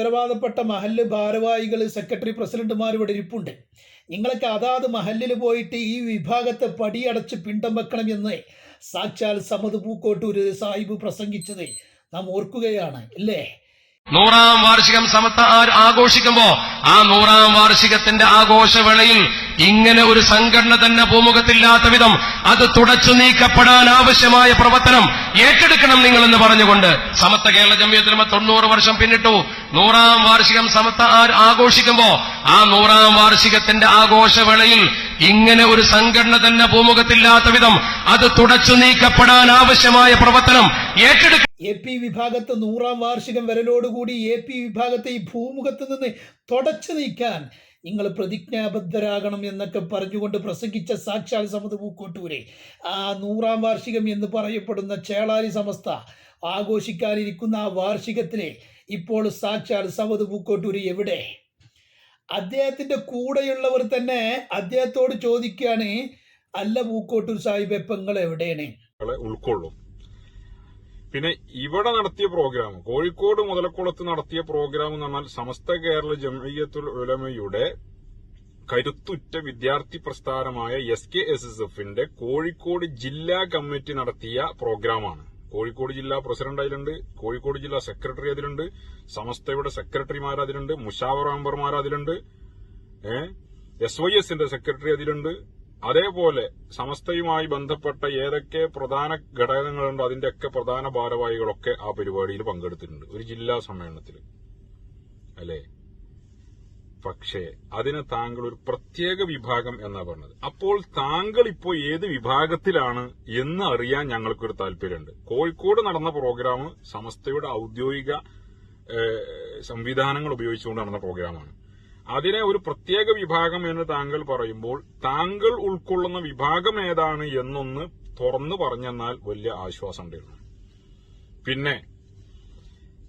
ഉത്തരവാദപ്പെട്ട മഹല്ല് ഭാരവാഹികൾ സെക്രട്ടറി പ്രസിഡന്റുമാർ ഇവിടെ ഇരിപ്പുണ്ട്. നിങ്ങളൊക്കെ അതാത് മഹല്ലിൽ പോയിട്ട് ഈ വിഭാഗത്തെ പടിയടച്ച് പിണ്ടം വെക്കണം എന്ന് സാക്ഷാൽ സമത് പൂക്കോട്ടൂര് സാഹിബ് പ്രസംഗിച്ചത് നാം ഓർക്കുകയാണ് അല്ലേ? നൂറാം വാർഷികം സമത്ത ആ- ആഘോഷിക്കുമ്പോ ആ നൂറാം വാർഷികത്തിന്റെ ആഘോഷവേളയിൽ ഇങ്ങനെ ഒരു സംഘടന തന്നെ ഭൂമുഖത്തില്ലാത്ത വിധം അത് തുടച്ചു നീക്കപ്പെടാൻ ആവശ്യമായ പ്രവർത്തനം ഏറ്റെടുക്കണം നിങ്ങളെന്ന് പറഞ്ഞുകൊണ്ട് സമത്ത കേരള ജമ്മിയത്തിലുമ തൊണ്ണൂറ് വർഷം പിന്നിട്ടു. നൂറാം വാർഷികം സമത്ത ആഘോഷിക്കുമ്പോ ആ നൂറാം വാർഷികത്തിന്റെ ആഘോഷവേളയിൽ ഇങ്ങനെ ഒരു സംഘടന തന്നെ ഭൂമുഖത്തില്ലാത്ത വിധം അത് തുടച്ചു നീക്കപ്പെടാൻ ആവശ്യമായ പ്രവർത്തനം ഏറ്റെടുക്ക എ പി വിഭാഗത്ത് നൂറാം വാർഷികം വരലോടുകൂടി എ പി വിഭാഗത്തെ ഈ ഭൂമുഖത്ത് നിന്ന് തുടച്ചു നീക്കാൻ നിങ്ങൾ പ്രതിജ്ഞാബദ്ധരാകണം എന്നൊക്കെ പറഞ്ഞുകൊണ്ട് പ്രസംഗിച്ച സാക്ഷാൽ സമത് പൂക്കോട്ടൂരെ ആ നൂറാം വാർഷികം എന്ന് പറയപ്പെടുന്ന ചേളാരി സമസ്ത ആഘോഷിക്കാനിരിക്കുന്ന ആ വാർഷികത്തിലെ ഇപ്പോൾ സാക്ഷാൽ സമത് പൂക്കോട്ടൂര് എവിടെ? അദ്ദേഹത്തിന്റെ കൂടെയുള്ളവർ തന്നെ അദ്ദേഹത്തോട് ചോദിക്കുകയാണ് അല്ല പൂക്കോട്ടൂർ സാഹിബ് എപ്പങ്ങൾ എവിടെയാണ് കളെ ഉൾക്കൊള്ളും. പിന്നെ ഇവിടെ നടത്തിയ പ്രോഗ്രാം കോഴിക്കോട് മുതലക്കുളത്ത് നടത്തിയ പ്രോഗ്രാം എന്ന് പറഞ്ഞാൽ സമസ്ത കേരള ജംഇയ്യത്തുൽ ഉലമയുടെ കരുത്തുറ്റ വിദ്യാർത്ഥി പ്രസ്ഥാനമായ എസ് കെ എസ് എസ് എഫിന്റെ കോഴിക്കോട് ജില്ലാ കമ്മിറ്റി നടത്തിയ പ്രോഗ്രാമാണ് കോഴിക്കോട് ജില്ലാ പ്രസിഡന്റ് അതിലുണ്ട് കോഴിക്കോട് ജില്ലാ സെക്രട്ടറി അതിലുണ്ട് സമസ്തയുടെ സെക്രട്ടറിമാർ അതിലുണ്ട് മുഷാവർ മെമ്പർമാർ അതിലുണ്ട് എസ് വൈ എസിന്റെ സെക്രട്ടറി അതിലുണ്ട് അതേപോലെ സമസ്തയുമായി ബന്ധപ്പെട്ട ഏതൊക്കെ പ്രധാന ഘടകങ്ങളുണ്ടോ അതിന്റെയൊക്കെ പ്രധാന ഭാരവാഹികളൊക്കെ ആ പരിപാടിയിൽ പങ്കെടുത്തിട്ടുണ്ട്. ഒരു ജില്ലാ സമ്മേളനത്തിൽ. അല്ലേ? പക്ഷേ അതിന് താങ്കൾ ഒരു പ്രത്യേക വിഭാഗം എന്നാ പറഞ്ഞത്. അപ്പോൾ താങ്കൾ ഇപ്പോൾ ഏത് വിഭാഗത്തിലാണ് എന്ന് അറിയാൻ ഞങ്ങൾക്കൊരു താല്പര്യമുണ്ട്. കോഴിക്കോട് നടന്ന പ്രോഗ്രാം സമസ്തയുടെ ഔദ്യോഗിക സംവിധാനങ്ങൾ ഉപയോഗിച്ചുകൊണ്ട് നടന്ന പ്രോഗ്രാമാണ്. അതിനെ ഒരു പ്രത്യേക വിഭാഗം എന്ന് താങ്കൾ പറയുമ്പോൾ താങ്കൾ ഉൾക്കൊള്ളുന്ന വിഭാഗം ഏതാണ് എന്നൊന്ന് തുറന്നു പറഞ്ഞെന്നാൽ വലിയ ആശ്വാസം ഉണ്ടായിരുന്നു. പിന്നെ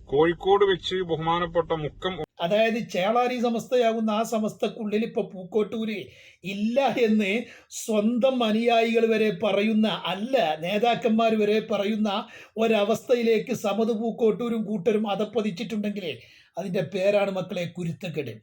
കോഴിക്കോട് വെച്ച് ബഹുമാനപ്പെട്ട മുക്കം അതായത് ചേളാരി സമസ്തയാകുന്ന ആ സമസ്തക്കുള്ളിൽ ഇപ്പൊ പൂക്കോട്ടൂര് ഇല്ല എന്ന് സ്വന്തം അനുയായികൾ വരെ പറയുന്ന അല്ല നേതാക്കന്മാർ വരെ പറയുന്ന ഒരവസ്ഥയിലേക്ക് സമത് പൂക്കോട്ടൂരും കൂട്ടരും അതപ്പതിച്ചിട്ടുണ്ടെങ്കിൽ അതിന്റെ പേരാണ് മക്കളെ കുരുത്തക്കെട്.